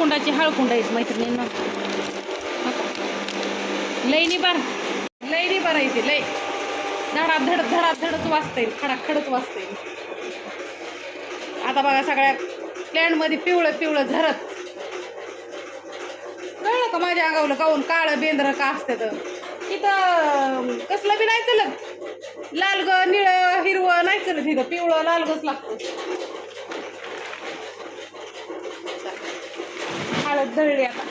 हळकुंडाची हळकुंड आहेत मैत्रिणींना. लईनी बार लईनी बार. आहे लई धडात धड धडा धडच वाचता येईल खडा खडच वाचता येईल आता बघा सगळ्या प्लॅनमध्ये पिवळं पिवळं झरत. कळलं का माझ्या अंगावलं काऊन काळं बेंद्र का असतं? तर इथं कसलं बी नाही चलत. लाल ग निळ हिरवं नाही चलत इथं. पिवळं लाल गच लागतं. हळद दळली आता.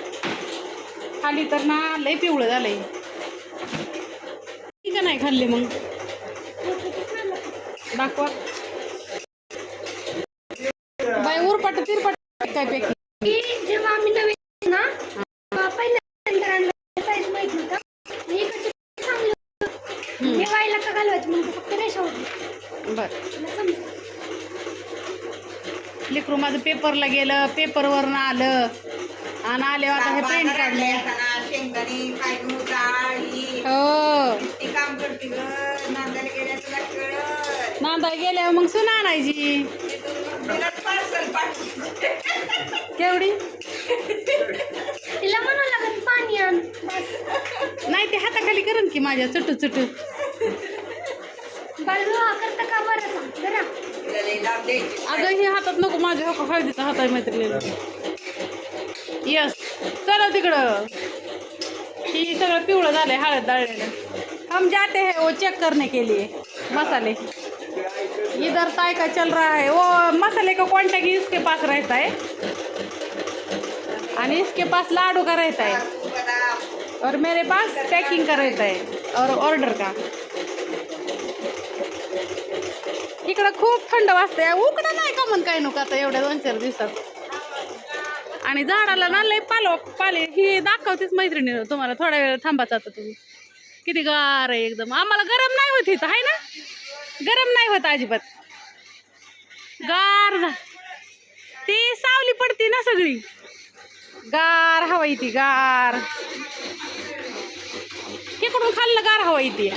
खाली तर ना लय पिवळं झालंय. ती का नाही खाल्ली मग. दाखवा. बाय उरपाट तिरपाट काय पैकी जेव्हा आम्ही नवीन ना तेव्हा पहिल्यांदा आणलं साईज माहीत नव्हता. आणि इकडचे चांगलं होतं. ठेवायला का घालवायचं म्हणजे फक्त रेषा होती. बर. मला समजलं. लेकरू माझं पेपरला गेलं पेपरवरनं आलं. आणि आले आता हे प्रिंट काढले. शेंगदाणे डाळ ही हो. ती काम करते ग. नांदायला गेल्या तुला कळत नांदा गेल्यावर मग सुना आणायची. तिला पार्सल पाठवते केवढी? तिला म्हणावं लागत पाणी आण. बस नाही ते हाताखाली करून की माझ्या चुटू चुटू. हा करता का बरं? सांग जरा अगं हे हातात नको माझ्या हो हळदीचा हात आहे मैत्रिणीला. यस चला तिकडं. ही सगळं पिवळं झालंय हळद डाळलेलं हम जाते है वो चेक करने के लिए मसाले. इधर ताय का चल रहा है. वो मसाले का क्वांटिटी इसके पास रहता है? आणि इसके पास लाडू का रहता है? और मेरे पास पैकिंग का रहता है. और ऑर्डर का. इकडं खूप थंड वाजते उकडं नाही का म्हण काय नको आता एवढ्या दोन चार दिवसात? आणि झाडाला ना लय पालो पाले. ही दाखवतेच मैत्रिणी तुम्हाला. थोडा वेळ थांबाच आता तुम्ही. किती गार आहे एकदम. आम्हाला गरम नाही होत इथं आहे ना? गरम नाही होत अजिबात. गार ती सावली पडती ना सगळी. गार हवा येते गार. इकडून खाल्लं गार हवा येते.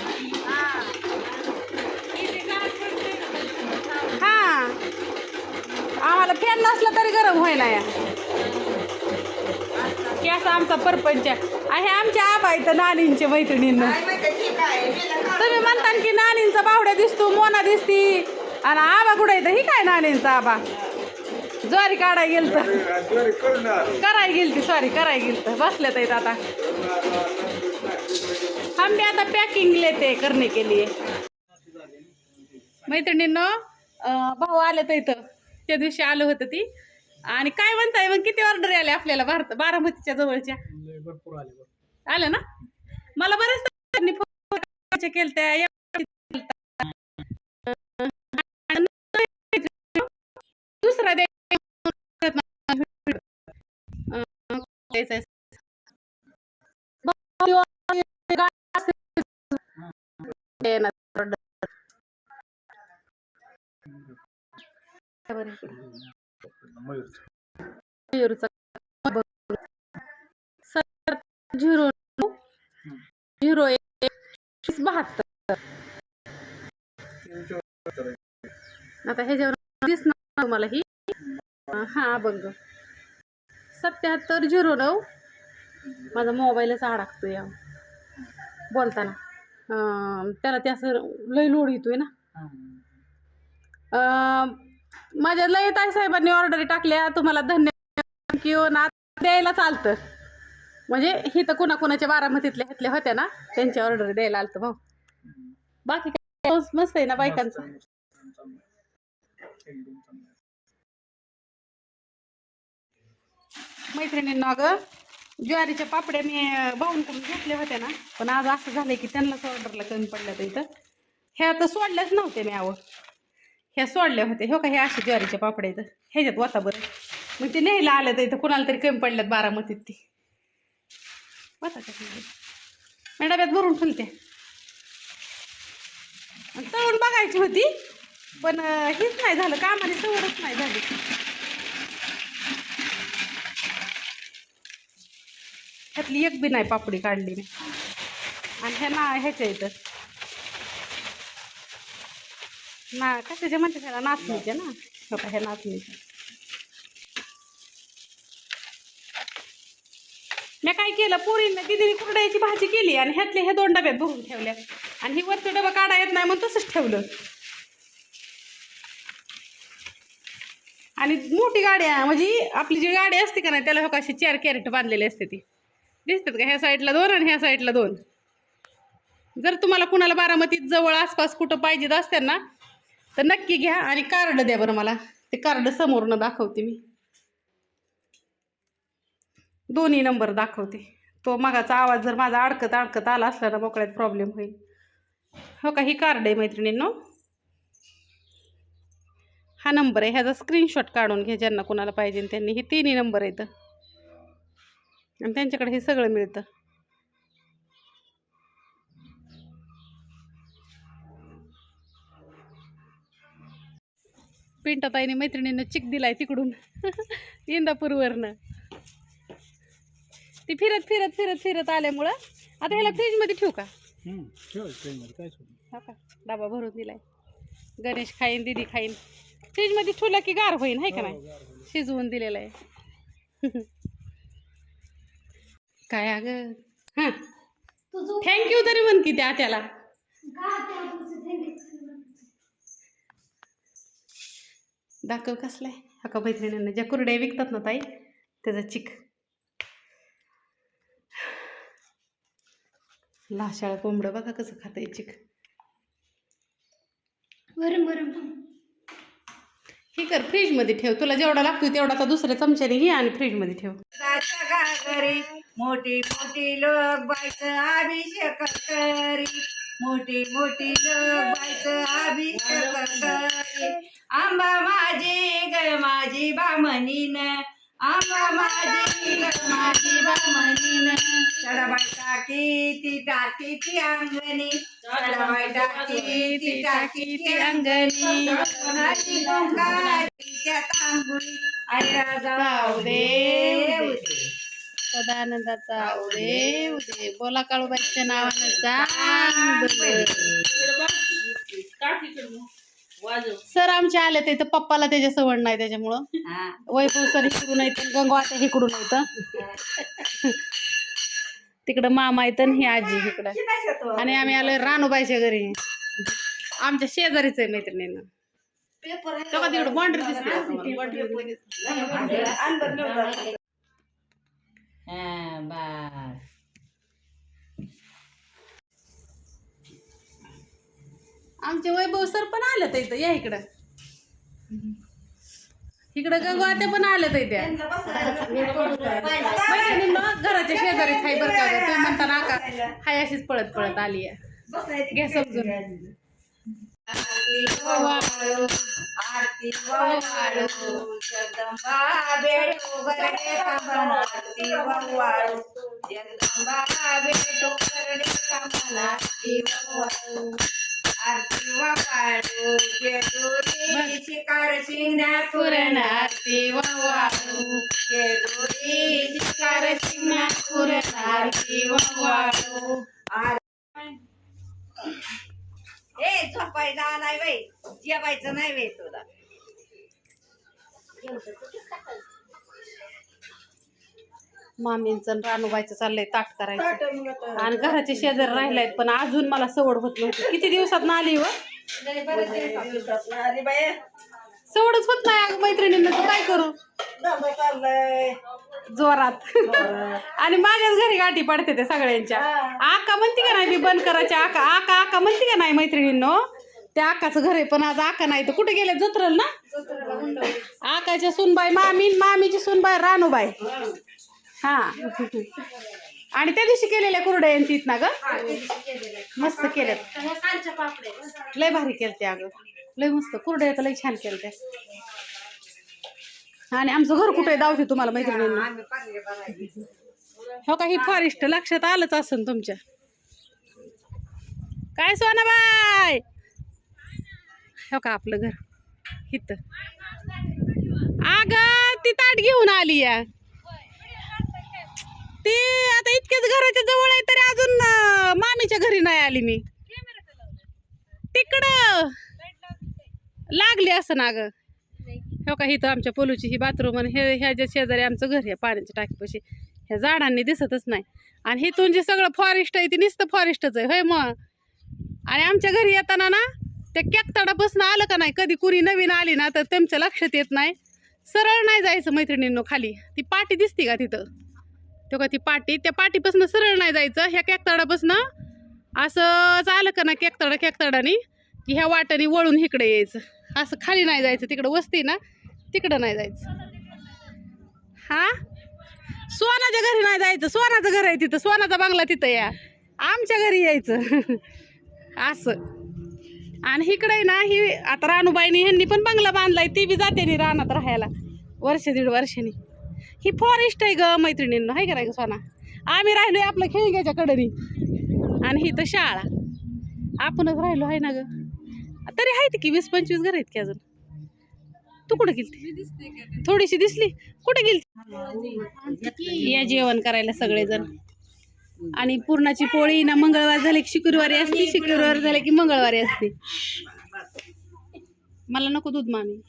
हा. आम्हाला फॅन नसला तरी गरम होईना या. की असा आमचा परपंच आहे. आमच्या आबा इथं नानींचे मैत्रिणींना? तुम्ही म्हणता की नानींचा बावड्या दिसतो मोना दिसती. आणि आबा कुठे येतं ही काय नानींचा आबा? ज्वारी काढाय गेल तर कराय गेल ती सॉरी कराय गेल तर बसल्यात आहेत आता. हम भी आता पॅकिंग लेते करने के लिए. मैत्रिणींनो भाऊ आले तर इथं. त्या दिवशी आलं होतं ती. आणि काय म्हणताय मग किती ऑर्डर आले आपल्याला भारत बारामतीच्या जवळच्या? भरपूर आले आलं ना? मला बरेच फोन केलत्या दुसरा द्यायचा मयूरचा झिरो झिरो एक बहात्तर. आता ह्याच्यावर दिसणार मला ही. हा बघ सत्याहत्तर झिरो नऊ. माझा मोबाईलच अडकतो या बोलताना. अं, त्याला ते असं लय लोड येतोय ना. अं, माझ्या लय ताई साहेबांनी ऑर्डरी टाकल्या. तुम्हाला धन्यवाद किंवा ना द्यायला चालतं. म्हणजे हिथं कुणाकुणाच्या बारामतीतल्या ह्यातल्या होत्या ना त्यांच्या ऑर्डर द्यायला आलतं भाऊ. बाकी काय? मस्त आहे ना बायकांचा. मैत्रिणींना अगं ज्वारीच्या पापड्या मी भाऊंकडून घेतल्या होत्या ना. पण आज असं झालंय की त्यांनाच ऑर्डरला कमी पडल्या तर इथं. ह्या तर सोडल्याच नव्हते मी आवं ह्या सोडल्या होत्या हो का हे अशा ज्वारीच्या पापड्या इथं ह्याच्यात वाता बरं. मग ते न्यायला आलं तर इथं कुणाला तरी कमी पडल्यात बारामतीत ती. वाता का डब्यात भरून ठेवते. आणि तळून बघायची होती पण हेच नाही झालं. कामाने सवरच नाही झाली. ह्यातली एक बी नाही पापडी काढली मी. आणि ह्या ना ह्याच्या इथं. ना कशाच्या म्हणते त्याला नाचणीच्या ना? हो का ह्या नाचणीच्या मी काय केलं पोरींना दिदीने कुरड्याची भाजी केली आणि ह्यातले ह्या दोन डब्यात भरून ठेवल्या आणि ही वरचा डबा काढा येत नाही म्हणून तसंच ठेवलं. आणि मोठी गाडी आहे म्हणजे आपली जी गाडी असते का नाही त्याला हो अशी चार कॅरेट बांधलेली असते ती. दिसतात का? ह्या साईडला दोन आणि ह्या साईडला दोन. जर तुम्हाला कुणाला बारामतीत जवळ आसपास कुठं पाहिजेत असते ना तर नक्की घ्या आणि कार्ड द्या बरं मला. ते कार्ड समोरनं दाखवते मी. दोन्ही नंबर दाखवते. तो मगाचा आवाज जर माझा अडकत अडकत आला असला ना मोकळ्यात प्रॉब्लेम होईल. हो का? ही कार्ड आहे मैत्रिणींनो. हा नंबर आहे. ह्याचा स्क्रीनशॉट काढून घ्या ज्यांना कुणाला पाहिजे त्यांनी. हे तिन्ही नंबर आहेत. आणि त्यांच्याकडे हे सगळं मिळतं. पिंटाताईने मैत्रिणीनं चिक दिलाय तिकडून. इंदापूरवरनं. ती फिरत फिरत फिरत फिरत आल्यामुळं आता ह्याला फ्रीजमध्ये ठेवू का? हो का? डबा भरून दिलाय. गणेश खाईन दिदी खाईन. फ्रीजमध्ये ठेवला की गार होईन हाय का नाही? शिजवून दिलेलं आहे. काय अगं? हां. थँक्यू तरी म्हण की त्या त्याला दाखव कसलाय हा का मैत्रिणींना ज्या कुरड्या विकतात ना ताई त्याचा चिक. लाशाळ कोंबडं बघा कसं खातं चिक. वरम वरम. हे कर फ्रीजमध्ये ठेव. तुला जेवढा लागतो तेवढा आता दुसऱ्या चमच्याने घे आणि फ्रीजमध्ये ठेव. मोठी मोठी लोक बायचं अभिषेक करी. मोठी मोठी लोक बायचं अभिषेक करी. आंबा माझी ग माझी बामणीन. आंबा माझी ग माझी बामणीन. चढबाई टाकी ती टाकी ती अंगणी. चढबाई टाकी ती टाकी ती अंगणी. कोणाची तिच्या तांबुळी आयरा जाऊ दे उदे. सदानंदाचा उदे उदे बोला काळूबाईच्या नावानं सर आमचे आले ते इथं पप्पाला त्याच्या सवड नाही त्याच्यामुळं. हा. वैभव सर इकडून येतं गंगो आता इकडून येतं तिकडं मामा येतं आणि ही आजी इकडं. आणि आम्ही आलोय रानूबाईच्या घरी. आमच्या शेजारीच आहे मैत्रिणीनं. तेव्हा तिकडं बाँड्री दिसते बाँड्री हा, बस. आमचे वैभव सर पण आलं तर इथं या इकडं इकडं गंगो पण आलं तर इथे मैत्रिणींनो घराच्या शेजारी हाय बरं का तुम्ही म्हणता ना का हाय अशीच पळत पळत आली आहे घ्या समजून आरती वाळू जगदंबा बेटो गरडे कमला. आरती वाळू जगदंबा बेटो गरडे कमला. आरती वाळू आरती ओवाळू, जेजुरी शिकार शिंगण्या पुरण पुरण आरती वाळू जेजुरी शिकार शिंगण्या पुरण आरती वाळू ए झोपायचा नाही बाई जेवायचं नाही बाई तुला मामींचं रानूबाईचं चाललंय ताट करायचं. आणि घराचे शेजारी राहिलायत पण अजून मला सवड होत नव्हती. किती दिवसात ना आली हो सवडच होत नाही अगं मैत्रिणींना तर काय करू? जोरात. आणि माझ्याच घरी गाठी पडते ते सगळ्यांच्या. आका म्हणते का नाही मी बंद करायच्या आका आका आका म्हणते का नाही मैत्रिणींनो? त्या आकाचं घर आहे पण आज आका नाही. तर कुठे गेले जत्रल ना? आकाच्या सुनबाई मामी मामीची सुनबाई रानूबाई. हा. आणि त्या दिवशी केलेल्या कुरड्या यांची ना ग? मस्त केल्यात. लय भारी केलते अगं. लय मस्त. कुरड्या तर लय छान केलते आणि आमचं घर कुठे दावते तुम्हाला मैत्रिणी हो का? ही फॉरेस्ट लक्षात आलंच असन तुमच्या. काय सोनाबाई? हो का? आपलं घर. हित अग ती ताट घेऊन आली या. ती आता इतक्याच घराच्या जवळ आहे तरी अजून अं, मामीच्या घरी नाही आली मी. तिकडं लागली असं ना ग हो का इथं आमच्या पोलूची ही बाथरूम आणि हे ह्याच्या शेजारी आमचं घर आहे पाण्याच्या टाकीपाशी ह्या झाडांनी दिसतच नाही. आणि हिथून जे सगळं फॉरेस्ट आहे ते नुसतं फॉरेस्टच आहे होय मग? आणि आमच्या घरी येताना ना त्या कॅकताडापासून आलं का नाही कधी कुणी नवीन आली ना तर त्यांच्या लक्षात येत नाही. सरळ नाही जायचं मैत्रिणींनो खाली. ती पाटी दिसते का तिथं? तो का ती पाटी त्या पाटीपासून सरळ नाही जायचं. ह्या कॅकतडापासून असंच आलं का ना केकताडा कॅकतडानी की ह्या वाटाने वळून इकडे यायचं. असं खाली नाही जायचं. तिकडं वस्ती ना तिकडं नाही जायचं. हा? सोनाच्या घरी नाही जायचं. सोनाचं घर आहे तिथं. सोनाचा बंगला तिथं या. आमच्या घरी यायचं. असं. आणि इकडे ना ही आता रानूबाईनी ह्यांनी पण बंगला बांधलाय. ती बी जाते नी रानात राहायला. वर्ष दीड वर्षांनी. ही फॉरेस्ट आहे ग मैत्रिणींना. आहे का नाही ग सोना? आम्ही आहे आपलं खेळग्याच्या कडनी. आणि ही तर शाळा. आपणच राहिलो आहे ना ग? तरी आहेत की वीस पंचवीस घर आहेत की अजून? तू कुठं गेलती? थोडीशी दिसली. कुठे गेलती? या जेवण करायला सगळेजण. आणि पुरणाची पोळी ना मंगळवार झाले की शुक्रवारी असते शुक्रवार झाले की मंगळवारी असते. मला नको दूध मामी.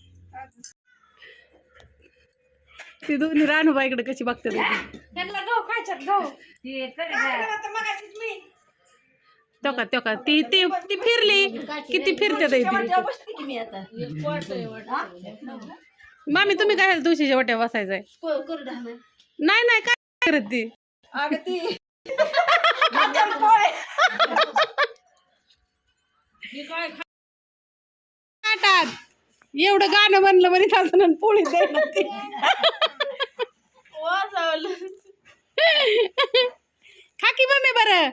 ती दोन्ही रानूबाईकडे कशी बघते. त्यांना गहू खायच्यात गहू तो का तो का ती ती ती फिरली. किती फिरते ताई ती? बसते की मी आता. मामी तुम्ही काय तुळशीच्या वाट्या बसायचंय? करू. नाही नाही काय करत ती? अगं ती. हाताला पोळे. ताटात एवढं गाणं म्हणलं म्हणे पोळी द्यायला ती. खा की मम्मी बरं.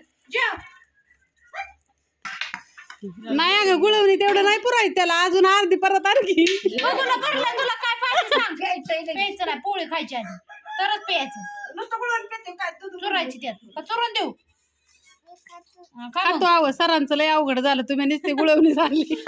नाही अगं गुळवणी तेवढं नाही पुरायचं त्याला अजून अर्धी परत आणखी. बघूला भरलं तुला काय पाहिजे सांग. प्यायचं नाही पोळी खायची आधी. तरच प्यायचं. नुसतं गुळवण पिते काय दूध चुरायची त्यात. का चुरून देऊ? हा, का? खातो आव सरांचं लय अवघड झालं तुम्ही नुसते गुळवणी झाली.